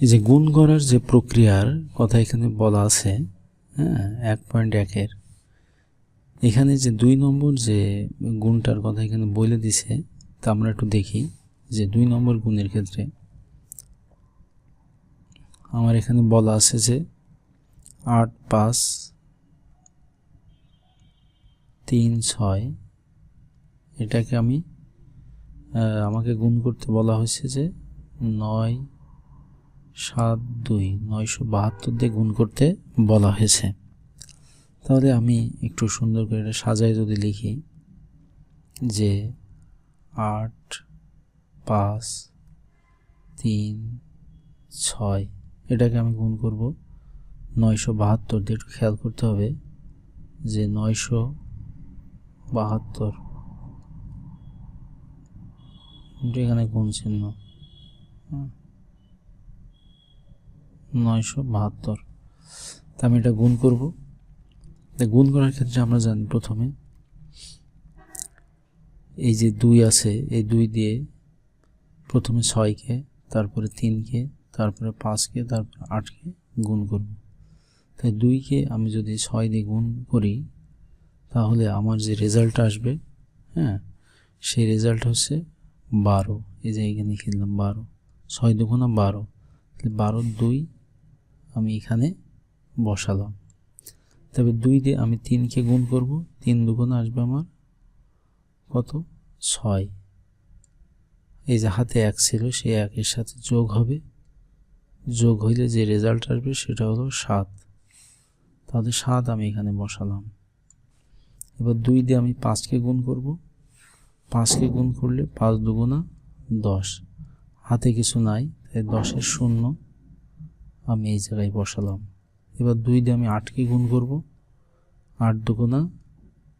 এই যে গুণ করার যে প্রক্রিয়ার কথা এখানে বলা আছে হ্যাঁ এক পয়েন্ট একের। এখানে যে দুই নম্বর যে গুণটার কথা এখানে বলে দিছে, তা আমরা একটু দেখি যে দুই নম্বর গুণের ক্ষেত্রে আমার এখানে বলা আছে যে আট পাঁচ তিন ছয়, এটাকে আমি আমাকে গুণ করতে বলা হয়েছে যে নয় সাত দুই, নয়শো বাহাত্তর দিয়ে গুণ করতে বলা হয়েছে। তাহলে আমি একটু সুন্দর করে এটা সাজায় যদি লিখি যে আট, পাঁচ, তিন, ছয়, এটাকে আমি গুণ করব নয়শো বাহাত্তর দিয়ে একটু খেয়াল করতে হবে যে নয়শো বাহাত্তর। এখানে গুণ চিহ্ন। হুম। নয়শো বাহাত্তর। তা আমি এটা গুণ করব। গুণ করার ক্ষেত্রে আমরা জানি প্রথমে, এই যে দুই আছে, এই দুই দিয়ে প্রথমে ছয়কে, তারপরে তিনকে, তারপরে পাঁচকে, তারপরে আটকে গুণ করব। তাই দুইকে আমি যদি ছয় দিয়ে গুণ করি, তাহলে আমার যে রেজাল্ট আসবে হ্যাঁ সেই রেজাল্ট হচ্ছে বারো। এই যে এখানে খেললাম বারো। ছয় দুগুণা বারো বারোর দুই আমি এখানে বসালাম। তবে দুই দিয়ে আমি তিনকে গুণ করব, তিন দুগুণ আসবে আমার কত? ছয়। এই যে হাতে এক ছিল, সেই একের সাথে যোগ হবে। যোগ হইলে যে রেজাল্ট আসবে সেটা হলো সাত। তাহলে সাত আমি এখানে বসালাম। এবার দুই দিয়ে আমি পাঁচকে গুণ করব। পাঁচকে গুণ করলে পাঁচ দুগুণা দশ। হাতে কিছু নাই, তাই দশের শূন্য। আমি এই জায়গায় বসালাম। এবার দুই দিয়ে আমি আটকে গুণ করব। আট দুগুণা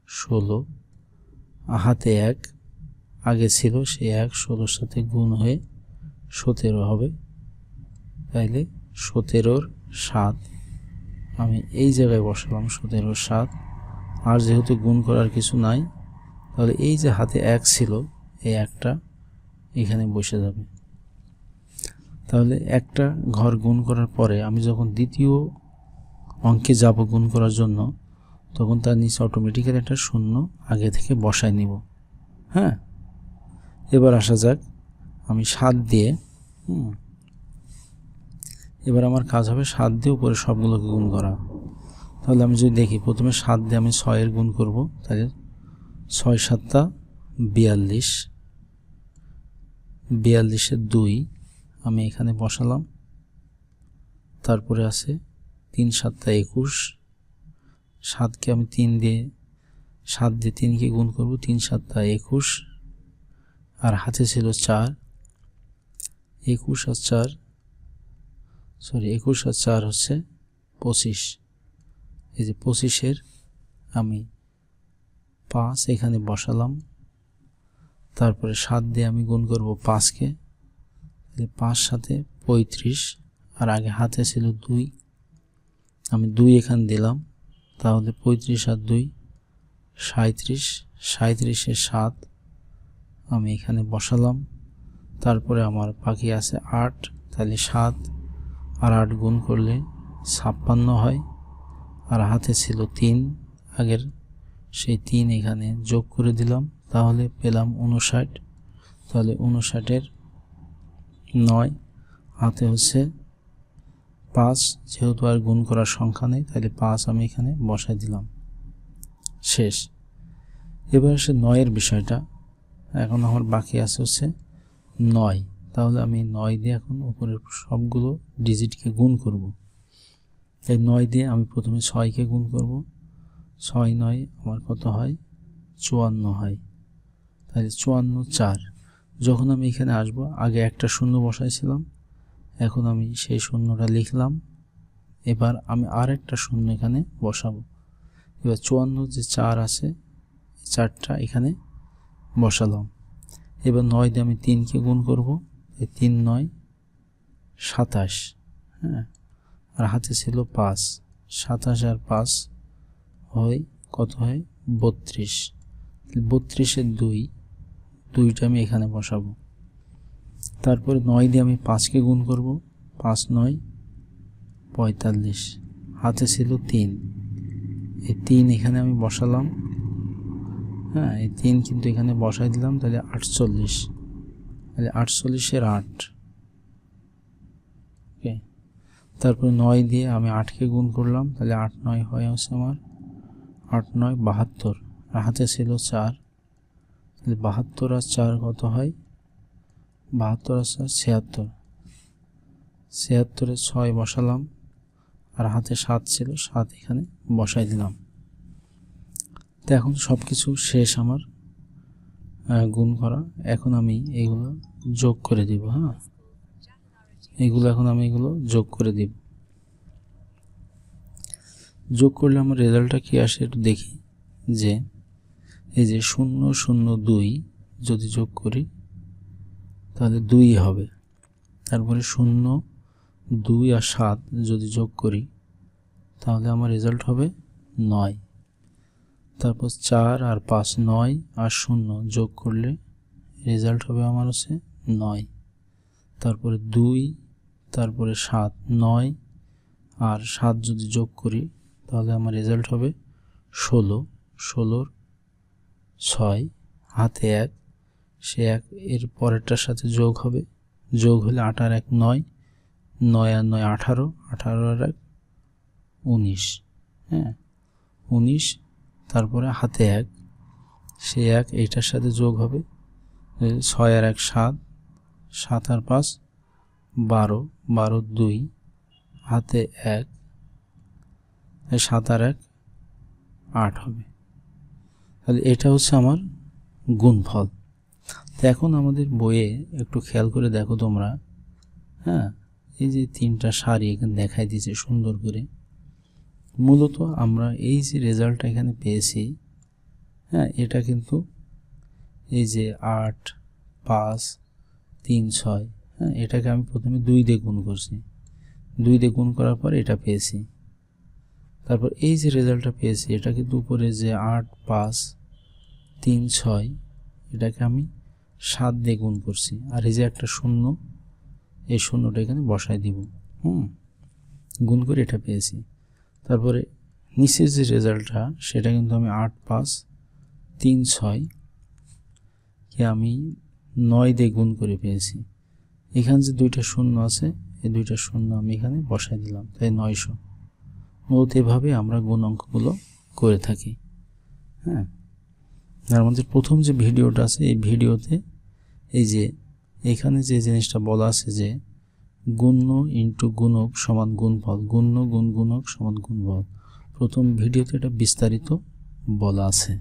ষোলো। হাতে এক, আগে ছিল সে এক, ষোলোর সাথে গুণ হয়ে সতেরো হবে। তাইলে সতেরোর সাত। আমি এই জায়গায় বসালাম সতেরোর সাত। আর যেহেতু গুণ করার কিছু নাই, তাহলে এই যে হাতে এক ছিল, এই একটা এখানে বসে যাবে। তাহলে একটা ঘর গুণ করার পরে আমি যখন দ্বিতীয় অঙ্কে যাব গুণ করার জন্য, তখন তার নিচে অটোমেটিক্যালি একটা শূন্য আগে থেকে বসায় নিব। হ্যাঁ? এবার আসা যাক, আমি সাত দিয়ে এবার আমার কাজ হবে সাত দিয়ে উপরে সবগুলোকে গুণ করা। তাহলে আমি যদি দেখি, প্রথমে সাত দিয়ে আমি ছয়ের গুণ করব, তাহলে ছয় সাতটা বিয়াল্লিশ, বিয়াল্লিশের দুই আমি এখানে বসালাম। তারপরে আছে তিন সাতটা একুশ। সাতকে আমি তিন দিয়ে, সাত দিয়ে তিনকে গুণ করব, তিন সাতটা একুশ। আর হাতে ছিল চার। একুশ আর চার সরি একুশ আর চার হচ্ছে পঁচিশ। এই যে পঁচিশের আমি পাঁচ এখানে বসালাম। তারপরে সাত দিয়ে আমি গুণ করব পাঁচকে। তাহলে পাঁচ, সাথে পঁয়ত্রিশ, আর আগে হাতে ছিল দুই। আমি দুই এখান দিলাম, তাহলে পঁয়ত্রিশ আর দুই সাঁত্রিশ সাঁত্রিশের সাত। আমি এখানে বসালাম, তারপরে আমার পাখি আছে আট, তাহলে সাত, আর আট গুণ করলে ছাপ্পান্ন হয়। আর হাতে ছিল তিন, আগের সেই তিন এখানে যোগ করে দিলাম, তাহলে পেলাম উনষাট তাহলে উনষাটের নয়। হাতে হচ্ছে পাঁচ, যেহেতু আর গুণ করার সংখ্যা নেই, তাহলে পাঁচ আমি এখানে বসাই দিলাম। শেষ। এবার আসে নয়ের বিষয়টা। এখন আমার বাকি আছে হচ্ছে নয়। তাহলে আমি নয় দিয়ে এখন উপরের সবগুলো ডিজিটকে গুণ করব। এই নয় দিয়ে আমি প্রথমে ছয়কে গুণ করব। ছয় নয় আমার কত হয়? চুয়ান্ন হয়। তাহলে চুয়ান্ন চার। যখন আমি এখানে আসব, আগে একটা শূন্য বসাইছিলাম, এখন আমি সেই শূন্যটা লিখলাম, এবার আমি আর একটা শূন্য এখানে বসাবো। এবার চুয়ান্ন যে চার আছে চারটা এখানে বসালাম। এবার নয় দিয়ে আমি তিনকে গুণ করব, এই তিন নয় সাতাশ হ্যাঁ? আর হাতে ছিল পাঁচ, সাতাশ আর পাঁচ হয় কত হয়? বত্রিশ। বত্রিশের দুই দুইটা আমি এখানে বসাবো। তারপরে নয় দিয়ে আমি পাঁচকে গুণ করব। পাঁচ নয়, পঁয়তাল্লিশ। হাতে ছিল তিন। এই তিন এখানে আমি বসালাম। হ্যাঁ এই তিন কিন্তু এখানে বসাই দিলাম, তাহলে আটচল্লিশ। তাহলে আটচল্লিশের আট। ওকে। তারপর নয় দিয়ে আমি আটকে গুণ করলাম, তাহলে আট নয় হয় হচ্ছে আমার। আট নয়, বাহাত্তর। আর হাতে ছিল চার। বাহাত্তর আর চার কত হয়? বাহাত্তর আর চার, ছিয়াত্তর। ছিয়াত্তরে ছয় বসালাম, আর হাতে সাত ছিল, সাত এখানে বসাই দিলাম। তো এখন সব কিছু শেষ আমার গুণ করা। এখন আমি এগুলো যোগ করে দিব হ্যাঁ? এগুলো এখন আমি এগুলো যোগ করে দিব। যোগ করলে আমার রেজাল্টটা কী আসে একটু দেখি, যে এই যে শূন্য শূন্য দুই যদি যোগ করি, তাহলে দুই হবে। তারপরে শূন্য, দুই আর সাত যদি যোগ করি, তাহলে আমার রেজাল্ট হবে নয়। তারপর চার আর পাঁচ নয় আর শূন্য যোগ করলে রেজাল্ট হবে আমার হচ্ছে নয়। তারপরে দুই, তারপরে সাত নয় আর সাত যদি যোগ করি, তাহলে আমার রেজাল্ট হবে ষোলো। ষোলোর ছয়, হাতে এক, সে এক, এর পরেরটার সাথে যোগ হবে। যোগ হলে আট আর এক নয় নয় আর নয় আঠারো আঠারো আর এক উনিশ হ্যাঁ? উনিশ, তারপরে হাতে এক, সে এক, এইটার সাথে যোগ হবে। ছয় আর এক সাত সাত আর পাঁচ বারো বারো দুই, হাতে এক, সাত আর এক আট হবে। তাহলে এটা হচ্ছে আমার গুণফল। তো এখন আমাদের বইয়ে একটু খেয়াল করে দেখো তোমরা। হ্যাঁ এই যে তিনটা সারি এখানে দেখাই দিয়েছে সুন্দর করে। মূলত আমরা এই যে রেজাল্টটা এখানে পেয়েছি হ্যাঁ এটা কিন্তু এই যে আট, পাঁচ, তিন, ছয় হ্যাঁ এটাকে আমি প্রথমে দুই দিয়ে গুণ করছি। দুই দিয়ে গুণ করার পর এটা পেয়েছি। তারপর এই যে রেজাল্টটা পেয়েছি, এটা কিন্তু উপরে যে আট, পাঁচ তিন, ছয়, এটাকে আমি সাত দিয়ে গুণ করছি। আর এই যে একটা শূন্য, এই শূন্যটা এখানে বসাই দিব। হুম? গুণ করে এটা পেয়েছি। তারপরে নিচের যে রেজাল্টটা, সেটা কিন্তু আমি আট, পাঁচ, তিন, ছয়, কে আমি নয় দিয়ে গুণ করে পেয়েছি। এখানে যে দুইটা শূন্য আছে, এই দুইটা শূন্য আমি এখানে বসাই দিলাম। তাই নয়শো। মূলত এভাবে আমরা গুণ অঙ্কগুলো করে থাকি। হ্যাঁ? আর আমাদের প্রথম যে ভিডিওটা আছে, এই ভিডিওতে এই যে এখানে যে জিনিসটা বলা আছে যে গুণ্য ইন্টু গুণক সমান গুণফল, গুণ্য গুণ গুণক সমান গুণফল। প্রথম ভিডিওতে এটা বিস্তারিত বলা আছে।